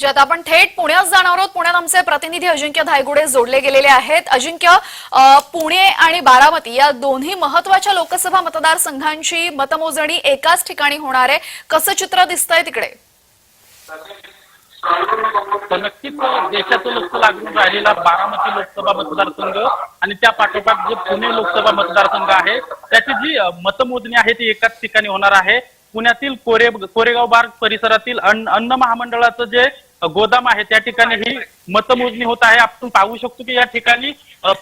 जे आता आपण थेट पुण्यात जाणार आहोत. पुण्यात आमचे प्रतिनिधी अजिंक्य धायगुडे जोडले गेलेले आहेत. अजिंक्य पुणे आणि बारामती या दोन्ही महत्त्वाच्या लोकसभा मतदारसंघांची मतमोजणी एकाच ठिकाणी होणार आहे. कसं चित्र दिसतंय तिकडे? नक्कीच देशाचं लक्ष लागून राहिलेला बारामती लोकसभा मतदारसंघ आणि त्या पाठोपाठ जे पुणे लोकसभा मतदारसंघ आहे त्याची जी मतमोजणी आहे ती एकाच ठिकाणी होणार आहे. पुण्यातील कोरे कोरेगाव बाग परिसरातील अन्न महामंडळाचं जे गोदाम आहे त्या ठिकाणी ही मतमोजणी होत आहे. आपण पाहू शकतो की या ठिकाणी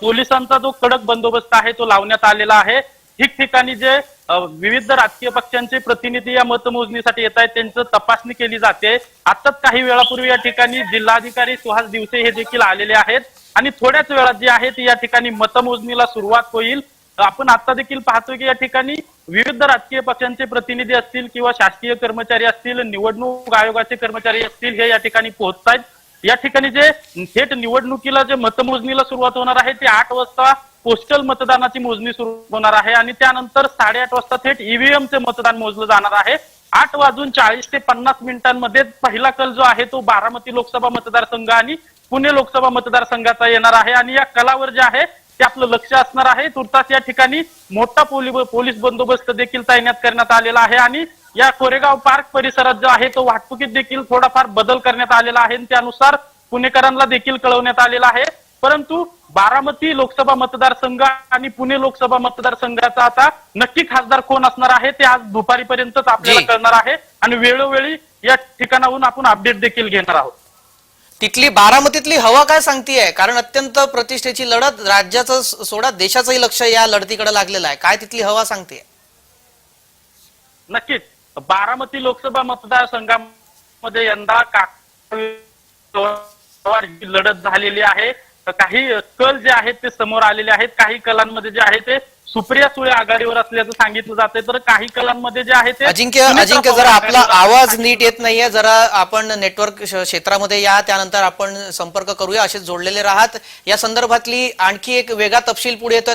पोलिसांचा जो कडक बंदोबस्त आहे तो लावण्यात आलेला आहे. ठिकठिकाणी जे विविध राजकीय पक्षांचे प्रतिनिधी या मतमोजणीसाठी येत आहेत त्यांचं तपासणी केली जाते. आताच काही वेळापूर्वी या ठिकाणी जिल्हाधिकारी सुहास दिवसे हे देखील आलेले आहेत. आणि थोड्याच वेळात जे आहे ते या ठिकाणी मतमोजणीला सुरुवात होईल. आपण आता देखील पाहतोय की या ठिकाणी विविध राजकीय पक्षांचे प्रतिनिधी असतील किंवा शासकीय कर्मचारी असतील निवडणूक आयोगाचे कर्मचारी असतील हे या ठिकाणी पोहोचत आहेत या ठिकाणी जे थेट निवडणुकीला जे मतमोजणीला सुरुवात होणार आहे ते आठ वाजता पोस्टल मतदानाची मोजणी सुरू होणार आहे आणि त्यानंतर साडेआठ वाजता थेट ईव्हीएम चे मतदान मोजलं जाणार आहे. आठ वाजून चाळीस ते पन्नास मिनिटांमध्ये पहिला कल जो आहे तो बारामती लोकसभा मतदारसंघ आणि पुणे लोकसभा मतदारसंघाचा येणार आहे. आणि या कलावर जे आहे ते आपलं लक्ष असणार आहे. तुर्तास या ठिकाणी मोठा पोलि- पोलीस बंदोबस्त देखील तैनात करण्यात आलेला आहे आणि या कोरेगाव पार्क परिसरात जो आहे तो वाहतुकीत देखील थोडाफार बदल करण्यात आलेला आहे. त्यानुसार पुणेकरांना देखील कळवण्यात आलेला आहे. परंतु बारामती लोकसभा मतदारसंघ आणि पुणे लोकसभा मतदारसंघाचा आता नक्की खासदार कोण असणार आहे ते आज दुपारीपर्यंतच आपल्याला. कळणार आहे. आणि वेळोवेळी या ठिकाणाहून आपण अपडेट देखील घेणार आहोत. तिथली बारामतीतली हवा काय सांगतीये? कारण अत्यंत प्रतिष्ठेची लढत राज्याचं सोडा देशाचंही लक्ष या लढतीकडे लागलेलं आहे. काय तिथली हवा सांगते नक्कीच. बारामती लोकसभा मतदारसंघामध्ये यंदा का ही लढत झालेली आहे. काही कल जे आहेत ते समोर आलेले आहेत. काही कलांमध्ये जे आहे ते सुप्रिया सुळे आघाडीवर असल्याचं सांगितलं जाते तर काही कलांमध्ये जे आहे ते अजिंक्य अजिंक्य जरा आपला आवाज नीट येत नाहीये. जरा आपण नेटवर्क क्षेत्रामध्ये या त्यानंतर आपण संपर्क करूया. असे जोडलेले राहत. या संदर्भातली आणखी एक वेगळा तपशील पुढे येतोय.